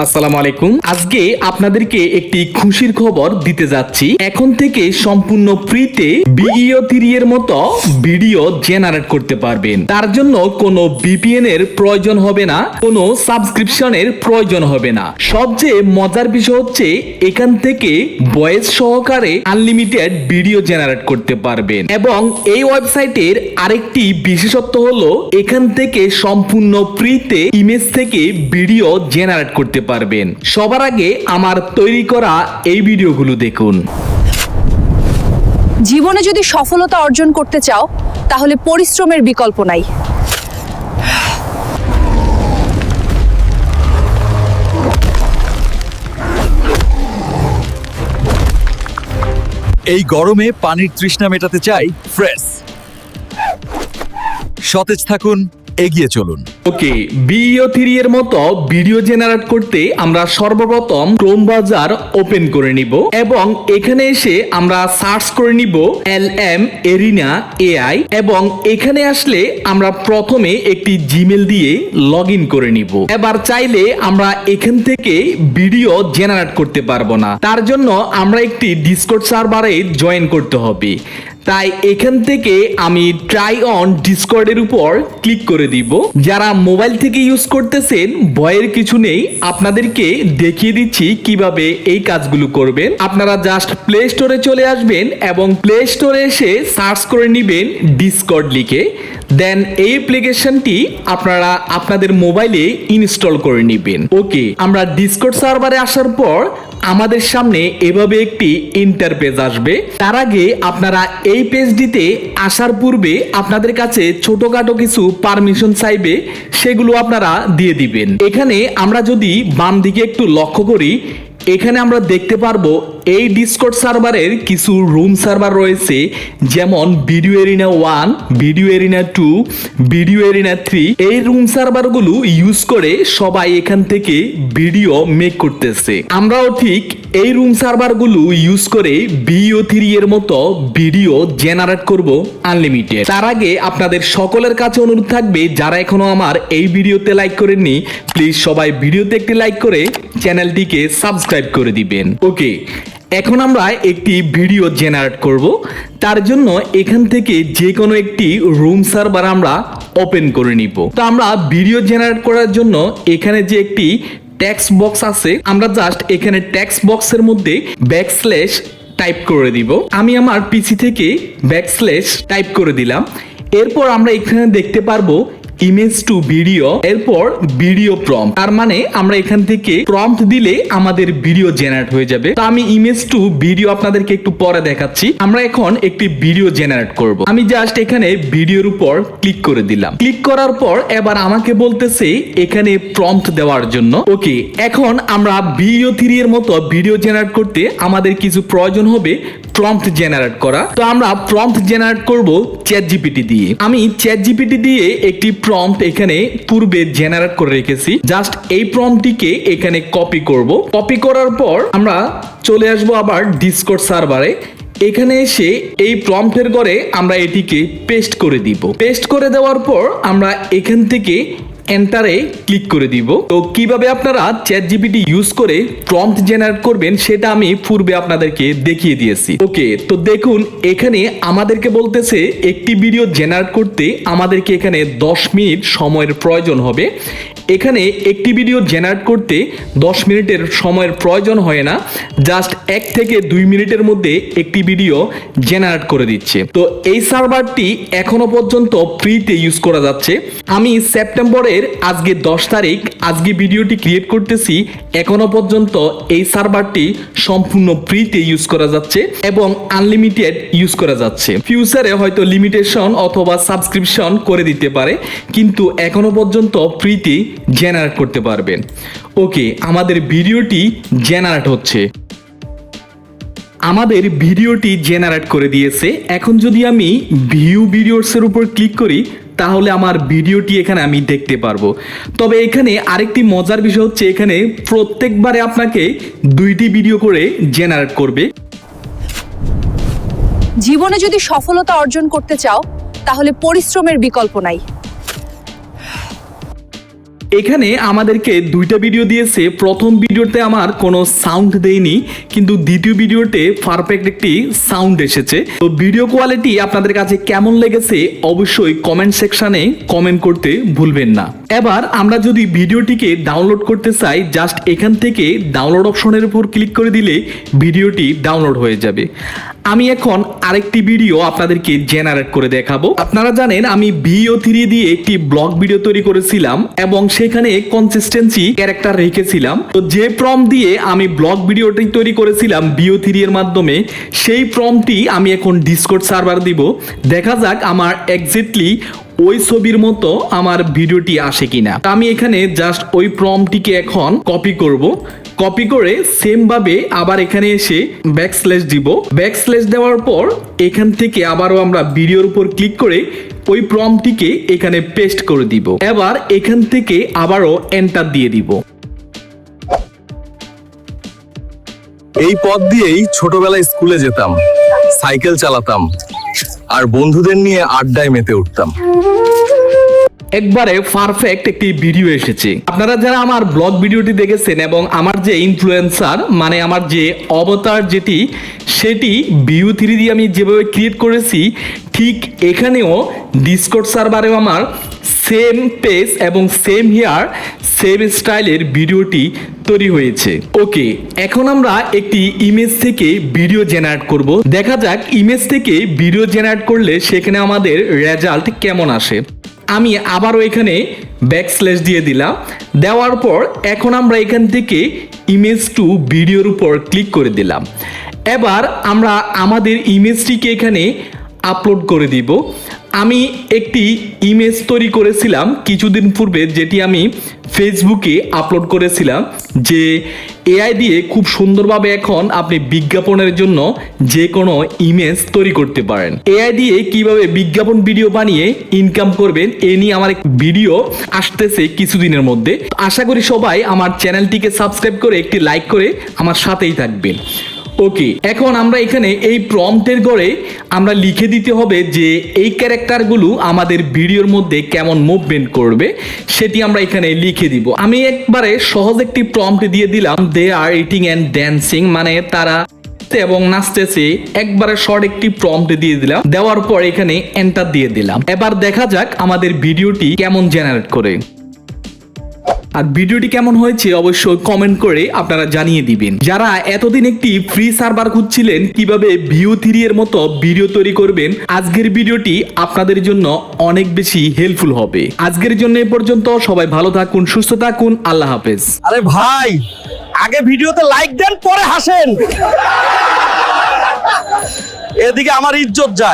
আসসালামু আলাইকুম। আজকে আপনাদেরকে একটি খুশির খবর দিতে যাচ্ছি। এখন থেকে সম্পূর্ণ ফ্রিতে বিইও থ্রি এর মতো ভিডিও জেনারেট করতে পারবেন। তার জন্য কোনো বিপিএন এর প্রয়োজন হবে না, কোনো সাবস্ক্রিপশনের প্রয়োজন হবে না। সবচেয়ে মজার বিষয় হচ্ছে এখান থেকে ভয়েস সহকারে আনলিমিটেড ভিডিও জেনারেট করতে পারবেন। এবং এই ওয়েবসাইটের আরেকটি বিশেষত্ব হলো, এখান থেকে সম্পূর্ণ ফ্রিতে ইমেজ থেকে ভিডিও জেনারেট করতে পারবেন। সবার আগে আমার তৈরি করা এই ভিডিওগুলো দেখুন। জীবনে যদি সফলতা অর্জন করতে চাও তাহলে পরিশ্রমের বিকল্প নাই। এই গরমে পানির তৃষ্ণা মেটাতে চাই ফ্রেশ। সতেজ থাকুন এগিয়ে চলুন। ওকে বিও থ্রি এর মতো ভিডিও জেনারেট করতে আমরা সর্বপ্রথম ক্রোম বাজার ওপেন করে নিব এবং এখানে এসে আমরা সার্চ করে নিব এল এম এরিনা, এআই এবং এখানে আসলে আমরা প্রথমে একটি জিমেল দিয়ে লগ ইন করে নিব। এবার চাইলে আমরা এখান থেকে ভিডিও জেনারেট করতে পারব না। তার জন্য আমরা একটি ডিসকর্ড সার্ভারে জয়েন করতে হবে। তাই এখান থেকে আমি ট্রাই অন ডিসকর্ডের উপর ক্লিক করে দিব। যারা মোবাইল থেকে ইউজ করতেছেন, ভয়ের কিছু নেই, আপনাদেরকে দেখিয়ে দিচ্ছি কীভাবে এই কাজগুলো করবেন। আপনারা জাস্ট প্লে স্টোরে চলে আসবেন এবং প্লে স্টোরে এসে সার্চ করে নেবেন ডিসকর্ড লিখে। দেন এই অ্যাপ্লিকেশনটি আপনারা আপনাদের মোবাইলে ইনস্টল করে নেবেন। ওকে আমরা ডিসকর্ড সার্ভারে আসার পর আমাদের সামনে এভাবে একটি ইন্টারপেজ আসবে। তার আগে আপনারা এই পেজটিতে আসার পূর্বে আপনাদের কাছে ছোটখাটো কিছু পারমিশন চাইবে, সেগুলো আপনারা দিয়ে দিবেন। এখানে আমরা যদি বাম দিকে একটু লক্ষ্য করি, এখানে আমরা দেখতে পারব এই ডিসকর্ড সার্ভারের কিছু রুম সার্ভার রয়েছে, যেমন video arena one video arena two video arena three এই রুম সার্ভারগুলো ইউজ করে সবাই এখান থেকে ভিডিও মেক করতেছে। আমরাও ঠিক এই রুম সার্ভারগুলো ইউজ করে বিও থ্রি এর মতো ভিডিও জেনারেট করব আনলিমিটেড তার আগে আপনাদের সকলের কাছে অনুরোধ থাকবে, যারা এখনও আমার এই ভিডিওতে লাইক করেননি প্লিজ সবাই ভিডিওতে একটি লাইক করে চ্যানেলটিকে সাবস্ক্রাইব করে দিবেন। ওকে এখন আমরা একটি ভিডিও জেনারেট করব। তার জন্য এখান থেকে যে কোনো একটি রুম সার্ভার আমরা ওপেন করে নিব। তো আমরা ভিডিও জেনারেট করার জন্য এখানে যে একটি ট্যাক্স বক্স আছে, আমরা জাস্ট এখানে ট্যাক্স বক্সের মধ্যে ব্যাকস্ল্যাশ টাইপ করে দিব। আমি আমার পিসি থেকে ব্যাকস্ল্যাশ টাইপ করে দিলাম। এরপর আমরা এখানে দেখতে পারব ইমেজ টু ভিডিও এরপর ভিডিও প্রম্পট তার মানে আমরা এখান থেকে প্রম্পট দিলে আমাদের ভিডিও জেনারেট হয়ে যাবে। তো আমি ইমেজ টু ভিডিও আপনাদেরকে একটু পরে দেখাচ্ছি। আমরা এখন একটি ভিডিও জেনারেট করব। আমি জাস্ট এখানে ভিডিওর উপর ক্লিক করে দিলাম। ক্লিক করার পর এবার আমাকে বলতেছে এখানে প্রম্পট দেওয়ার জন্য। ওকে এখন আমরা ভিডিও থ্রি এর মতো ভিডিও জেনারেট করতে আমাদের কিছু প্রয়োজন হবে প্রম্পট জেনারেট করা। তো আমরা প্রম্পট জেনারেট করব চ্যাট জিপিটি দিয়ে। আমি চ্যাট জিপিটি দিয়ে একটি প্রম্পট এখানে পূর্বে জেনারেট করে রেখেছি। জাস্ট এই প্রম্পটিকে এখানে কপি করব। কপি করার পর আমরা চলে আসব আবার ডিসকর্ড সার্ভারে এখানে এসে এই প্রম্পটের ঘরে আমরা এটিকে পেস্ট করে দিব। পেস্ট করে দেওয়ার পর আমরা এখান থেকে এন্টারে ক্লিক করে দিব। তো কীভাবে আপনারা চ্যাট জিপিটি ইউজ করে প্রম্পট জেনারেট করবেন সেটা আমি পূর্বে আপনাদেরকে দেখিয়ে দিয়েছি। ওকে তো দেখুন, এখানে আমাদেরকে বলতেছে একটি ভিডিও জেনারেট করতে আমাদেরকে এখানে দশ মিনিট সময়ের প্রয়োজন হবে। এখানে একটি ভিডিও জেনারেট করতে দশ মিনিটের সময়ের প্রয়োজন হয় না জাস্ট এক থেকে দুই মিনিটের মধ্যে একটি ভিডিও জেনারেট করে দিচ্ছে। তো এই সার্ভারটি এখনও পর্যন্ত ফ্রিতে ইউজ করা যাচ্ছে। আমি সেপ্টেম্বরের আজকে দশ তারিখ আজকে ভিডিওটি ক্রিয়েট করতেছি, এখনও পর্যন্ত এই সার্ভারটি সম্পূর্ণ ফ্রিতে ইউজ করা যাচ্ছে এবং আনলিমিটেড ইউজ করা যাচ্ছে। ফিউচারে হয়তো লিমিটেশন অথবা সাবস্ক্রিপশন করে দিতে পারে, কিন্তু এখনও পর্যন্ত ফ্রিতে জেনারেট করতে পারবেন। ওকে আমাদের ভিডিওটি জেনারেট হচ্ছে। আমাদের ভিডিওটি জেনারেট করে দিয়েছে। এখন যদি আমি ভিউ ভিডিওসের উপর ক্লিক করি, তাহলে আমার ভিডিওটি এখানে আমি দেখতে পারব। তবে এখানে আরেকটি মজার বিষয় হচ্ছে, এখানে প্রত্যেকবারে আপনাকে দুইটি ভিডিও করে জেনারেট করবে। জীবনে যদি সফলতা অর্জন করতে চাও, তাহলে পরিশ্রমের বিকল্প নাই। এখানে আমাদেরকে দুইটা ভিডিও দিয়েছে। প্রথম ভিডিওতে আমার কোনো সাউন্ড দেয়নি, কিন্তু দ্বিতীয় ভিডিওতে পারফেক্ট একটি সাউন্ড এসেছে। তো ভিডিও কোয়ালিটি আপনাদের কাছে কেমন লেগেছে অবশ্যই কমেন্ট সেকশনে কমেন্ট করতে ভুলবেন না। এবার আমরা যদি ভিডিওটিকে ডাউনলোড করতে চাই জাস্ট এখান থেকে ডাউনলোড অপশনের উপর ক্লিক করে দিলে ভিডিওটি ডাউনলোড হয়ে যাবে। আমি এখন আরেকটি ভিডিও আপনাদেরকে জেনারেট করে দেখাবো। আপনারা জানেন আমি ভিও থ্রি দিয়ে একটি ব্লগ ভিডিও তৈরি করেছিলাম, এবং সেখানে কনসিস্টেন্সি ক্যারেক্টার রেখেছিলাম। তো যে প্রম দিয়ে আমি ব্লগ ভিডিওটি তৈরি করেছিলাম বিও থ্রি এর মাধ্যমে, সেই প্রমটি আমি এখন ডিসকোড সার্ভার দিব। দেখা যাক আমার এক্স্যাক্টলি ওই ছবির মতো আমার ভিডিওটি আসে কিনা। আমি এখানে জাস্ট ওই প্রমটিকে এখন কপি করব। কপি করে সেম ভাবে আবার এখানে এসে ব্যাক স্ল্যাশ দিব। ব্যাক স্ল্যাশ দেওয়ার পর এখান থেকে আবারও আমরা ভিডিওর উপর ক্লিক করে ওই প্রমটিকে এখানে পেস্ট করে দিব। এবার এখান থেকে আবারও এন্টার দিয়ে দিব। এই পথ দিয়েই ছোটবেলায় স্কুলে যেতাম, সাইকেল চালাতাম, আর বন্ধুদের নিয়ে আড্ডায় মেতে উঠতাম। একবারে পারফেক্ট একটি ভিডিও এসেছে। আপনারা যারা আমার ব্লগ ভিডিওটি দেখেছেন এবং আমার যে ইনফ্লুয়েন্সার মানে আমার যে অবতার যেটি, সেটি ভিউ থ্রি দিয়ে আমি যেভাবে ক্রিয়েট করেছি, ঠিক এখানেও ডিসকোড সার্ভারেও আমার সেম পেজ এবং সেম হেয়ার সেম স্টাইলের ভিডিওটি তৈরি হয়েছে। ওকে এখন আমরা একটি ইমেজ থেকে ভিডিও জেনারেট করব। দেখা যাক ইমেজ থেকে ভিডিও জেনারেট করলে সেখানে আমাদের রেজাল্ট কেমন আসে। আমি আবারও এখানে ব্যাক স্ল্যাশ দিয়ে দিলাম। দেওয়ার পর এখন আমরা এখান থেকে ইমেজ টু ভিডিওর উপর ক্লিক করে দিলাম। এবার আমরা আমাদের ইমেজটিকে এখানে আপলোড করে দিব। আমি একটি ইমেজ তৈরি করেছিলাম কিছুদিন পূর্বে, যেটি আমি ফেসবুকে আপলোড করেছিলাম, যে এআই দিয়ে খুব সুন্দরভাবে এখন আপনি বিজ্ঞাপনের জন্য যে কোনো ইমেজ তৈরি করতে পারেন। এআই দিয়ে কীভাবে বিজ্ঞাপন ভিডিও বানিয়ে ইনকাম করবেন, এ নিয়ে আমার ভিডিও আসতেছে কিছুদিনের মধ্যে। আশা করি সবাই আমার চ্যানেলটিকে সাবস্ক্রাইব করে একটি লাইক করে আমার সাথেই থাকবেন। ওকে এখন আমরা এখানে এই প্রম্পটের গড়ে আমরা লিখে দিতে হবে যে এই ক্যারেক্টারগুলো আমাদের ভিডিওর মধ্যে কেমন মুভমেন্ট করবে, সেটি আমরা এখানে লিখে দিব। আমি একবারে সহজ একটি প্রম্পট দিয়ে দিলাম they are eating and dancing মানে তারা এবং নাচতেছে। একবারে শর্ট একটি প্রম্পট দিয়ে দিলাম, দেওয়ার পর এখানে এন্টার দিয়ে দিলাম। এবার দেখা যাক আমাদের ভিডিওটি কেমন জেনারেট করে। আর ভিডিওটি কেমন হয়েছে অবশ্যই কমেন্ট করে আপনারা জানিয়ে দিবেন। যারা এতদিন একটি ফ্রি সার্ভার খুঁজছিলেন, কীভাবে ভিউ থ্রি এর মতো ভিডিও তৈরি করবেন, আজকের ভিডিওটি আপনাদের জন্য অনেক বেশি হেল্পফুল হবে। আজকের জন্য এ পর্যন্ত সবাই ভালো থাকুন, সুস্থ থাকুন, আল্লাহ হাফেজ। আরে ভাই, আগে ভিডিওতে লাইক দেন, পরে হাসেন। এদিকে আমার ইজ্জত যায়।